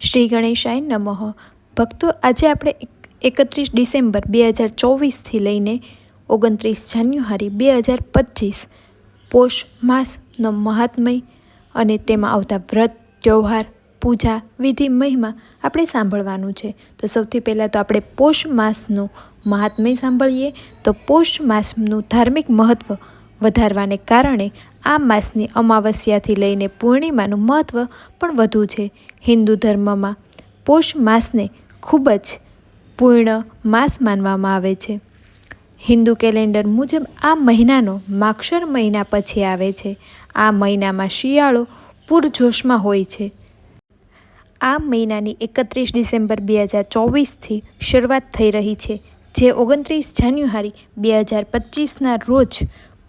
શ્રી ગણેશાય નમઃ. ભક્તો, આજે આપણે એક- એકત્રીસ ડિસેમ્બર બે હજાર ચોવીસથી લઈને ઓગણત્રીસ જાન્યુઆરી બે હજાર પચીસ પોષ માસનો મહાત્મય અને તેમાં આવતા વ્રત, તહેવાર, પૂજા, વિધિ, મહિમા આપણે સાંભળવાનું છે. તો સૌથી પહેલાં તો આપણે પોષ માસનું મહાત્મય સાંભળીએ. તો પોષ માસનું ધાર્મિક મહત્ત્વ વધારવાને કારણે આ માસની અમાવસ્યાથી લઈને પૂર્ણિમાનું મહત્ત્વ પણ વધુ છે. હિન્દુ ધર્મમાં પોષ માસને ખૂબ જ પૂર્ણ માસ માનવામાં આવે છે. હિન્દુ કેલેન્ડર મુજબ આ મહિનાનો માક્ષર મહિના પછી આવે છે. આ મહિનામાં શિયાળો પૂરજોશમાં હોય છે. આ મહિનાની એકત્રીસ ડિસેમ્બર બે હજાર ચોવીસથી શરૂઆત થઈ રહી છે, જે ઓગણત્રીસ જાન્યુઆરી બે હજાર પચીસના રોજ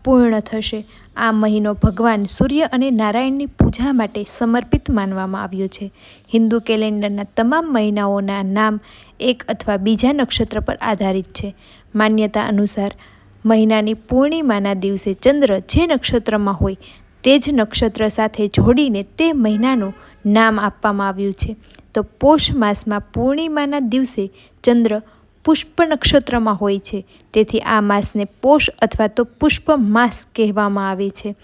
પૂર્ણ થશે. આ મહિનો ભગવાન સૂર્ય અને નારાયણની પૂજા માટે સમર્પિત માનવામાં આવ્યો છે. હિન્દુ કેલેન્ડરના તમામ મહિનાઓના નામ એક અથવા બીજા નક્ષત્ર પર આધારિત છે. માન્યતા અનુસાર, મહિનાની પૂર્ણિમાના દિવસે ચંદ્ર જે નક્ષત્રમાં હોય, તે જ નક્ષત્ર સાથે જોડીને તે મહિનાનું નામ આપવામાં આવ્યું છે. તો પોષ માસમાં પૂર્ણિમાના દિવસે ચંદ્ર પુષ્પ નક્ષત્રમાં હોય છે. તેથી આ માસને પોષ અથવા તો પુષ્પ માસ કહેવામાં આવે છે.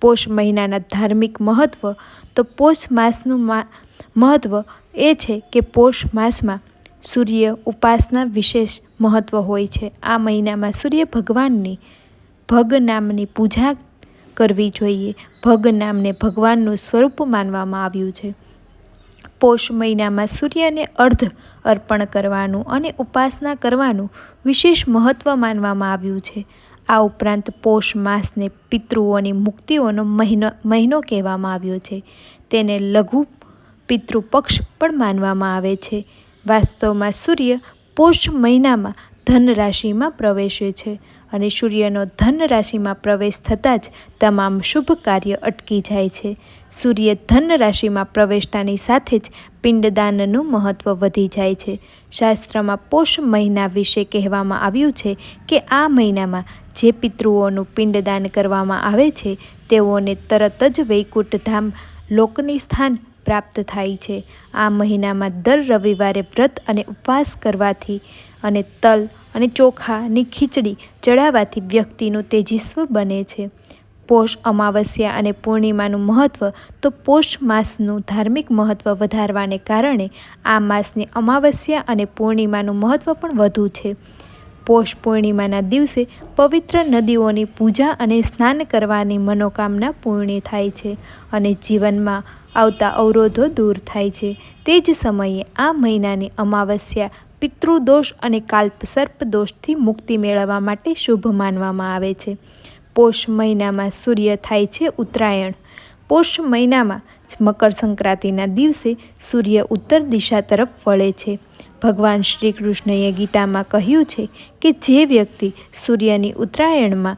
પોષ મહિનાના ધાર્મિક મહત્ત્વ તો પોષ માસનું મહત્ત્વ એ છે કે પોષ માસમાં સૂર્ય ઉપાસના વિશેષ મહત્ત્વ હોય છે. આ મહિનામાં સૂર્ય ભગવાનની, ભગ નામની પૂજા કરવી જોઈએ. ભગ નામને ભગવાનનું સ્વરૂપ માનવામાં આવ્યું છે. પોષ મહિનામાં સૂર્યને અર્ધ અર્પણ કરવાનું અને ઉપાસના કરવાનું વિશેષ મહત્ત્વ માનવામાં આવ્યું છે. આ ઉપરાંત પોષ માસને પિતૃઓની મુક્તિઓનો મહિનો મહિનો કહેવામાં આવ્યો છે. તેને લઘુ પિતૃપક્ષ પણ માનવામાં આવે છે. વાસ્તવમાં સૂર્ય પોષ મહિનામાં ધન રાશિમાં પ્રવેશે છે. અને સૂર્યનો ધન રાશિમાં પ્રવેશ થતાં જ તમામ શુભ કાર્ય અટકી જાય છે. સૂર્ય ધન રાશિમાં પ્રવેશતાની સાથે જ પિંડદાનનું મહત્ત્વ વધી જાય છે. શાસ્ત્રમાં પોષ મહિના વિશે કહેવામાં આવ્યું છે કે આ મહિનામાં જે પિતૃઓનું પિંડદાન કરવામાં આવે છે, તેઓને તરત જ વૈકુંઠ ધામ લોકની સ્થાન પ્રાપ્ત થાય છે. આ મહિનામાં દર રવિવારે વ્રત અને ઉપવાસ કરવાથી અને તલ અને ચોખાની ખીચડી ચડાવવાથી વ્યક્તિનું તેજસ્વ બને છે. પોષ અમાવસ્યા અને પૂર્ણિમાનું મહત્ત્વ તો પોષ માસનું ધાર્મિક મહત્ત્વ વધારવાને કારણે આ માસની અમાવસ્યા અને પૂર્ણિમાનું મહત્ત્વ પણ વધુ છે. પોષ પૂર્ણિમાના દિવસે પવિત્ર નદીઓની પૂજા અને સ્નાન કરવાની મનોકામના પૂર્ણ થાય છે અને જીવનમાં આવતા અવરોધો દૂર થાય છે. તે જ સમયે આ મહિનાની અમાવસ્યા પિતૃદોષ અને કાલ્પ સર્પ દોષથી મુક્તિ મેળવવા માટે શુભ માનવામાં આવે છે. પોષ મહિનામાં સૂર્ય થાય છે ઉત્તરાયણ. પોષ મહિનામાં જ મકર સંક્રાંતિના દિવસે સૂર્ય ઉત્તર દિશા તરફ વળે છે. ભગવાન શ્રી કૃષ્ણએ ગીતામાં કહ્યું છે કે જે વ્યક્તિ સૂર્યની ઉત્તરાયણમાં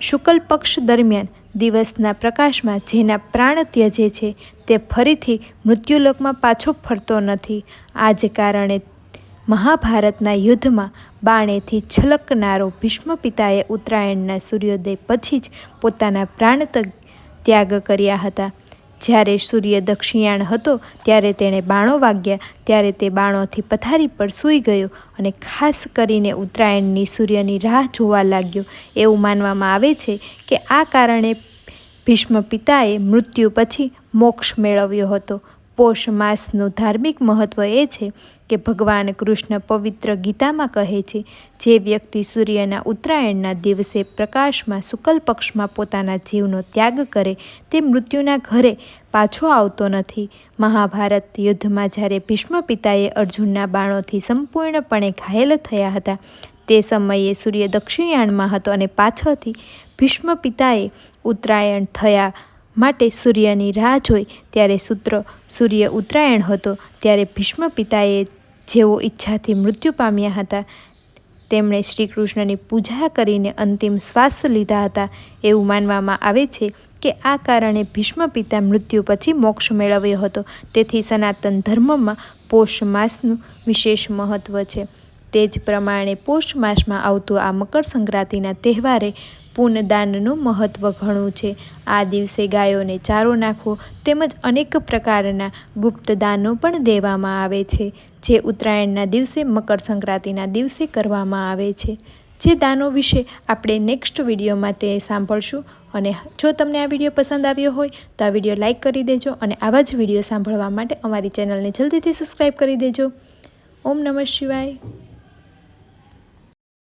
શુક્લ પક્ષ દરમિયાન દિવસના પ્રકાશમાં જેના પ્રાણ ત્યજે છે તે ફરીથી મૃત્યુલોકમાં પાછો ફરતો નથી. આ જ કારણે મહાભારતના યુદ્ધમાં બાણેથી છલકનારો ભીષ્મ પિતાએ ઉત્તરાયણના સૂર્યોદય પછી જ પોતાના પ્રાણ ત્યાગ કર્યા હતા. જ્યારે સૂર્ય દક્ષિણાયણ હતો, ત્યારે તેણે બાણો વાગ્યા. ત્યારે તે બાણોથી પથારી પર સૂઈ ગયો અને ખાસ કરીને ઉત્તરાયણની સૂર્યની રાહ જોવા લાગ્યો. એવું માનવામાં આવે છે કે આ કારણે ભીષ્મ પિતાએ મૃત્યુ પછી મોક્ષ મેળવ્યો હતો. પોષ માસનું ધાર્મિક મહત્ત્વ એ છે કે ભગવાન કૃષ્ણ પવિત્ર ગીતામાં કહે છે, જે વ્યક્તિ સૂર્યના ઉત્તરાયણના દિવસે પ્રકાશમાં શુકલ પક્ષમાં પોતાના જીવનો ત્યાગ કરે, તે મૃત્યુના ઘરે પાછો આવતો નથી. મહાભારત યુદ્ધમાં જ્યારે ભીષ્મ પિતાએ અર્જુનના બાણોથી સંપૂર્ણપણે ઘાયલ થયા હતા, તે સમયે સૂર્ય દક્ષિણાયણમાં હતો અને પાછળથી ભીષ્મ પિતાએ ઉત્તરાયણ થયા માટે સૂર્યની રાહ જોઈ ત્યારે સૂત્ર સૂર્ય ઉત્તરાયણ હતો ત્યારે ભીષ્મ પિતાએ જેઓ ઈચ્છાથી મૃત્યુ પામ્યા હતા. તેમણે શ્રી કૃષ્ણની પૂજા કરીને અંતિમ શ્વાસ લીધા હતા. એવું માનવામાં આવે છે કે આ કારણે ભીષ્મ પિતા મૃત્યુ પછી મોક્ષ મેળવ્યો હતો. તેથી સનાતન ધર્મમાં પોષ માસનું વિશેષ મહત્ત્વ છે. તે જ પ્રમાણે પોષ માસમાં આવતું આ મકર સંક્રાંતિના તહેવારે પૂનદાનનું મહત્ત્વ ઘણું છે. આ દિવસે ગાયોને ચારો નાખવો તેમજ અનેક પ્રકારના ગુપ્ત દાનો પણ દેવામાં આવે છે, જે ઉત્તરાયણના દિવસે મકર સંક્રાંતિના દિવસે કરવામાં આવે છે. જે દાનો વિશે આપણે નેક્સ્ટ વિડીયોમાં તે સાંભળશું અને જો તમને આ વીડિયો પસંદ આવ્યો હોય, તો આ વીડિયો લાઇક કરી દેજો અને આવા જ વીડિયો સાંભળવા માટે અમારી ચેનલને જલ્દીથી સબસ્ક્રાઈબ કરી દેજો. ઓમ નમઃ શિવાય.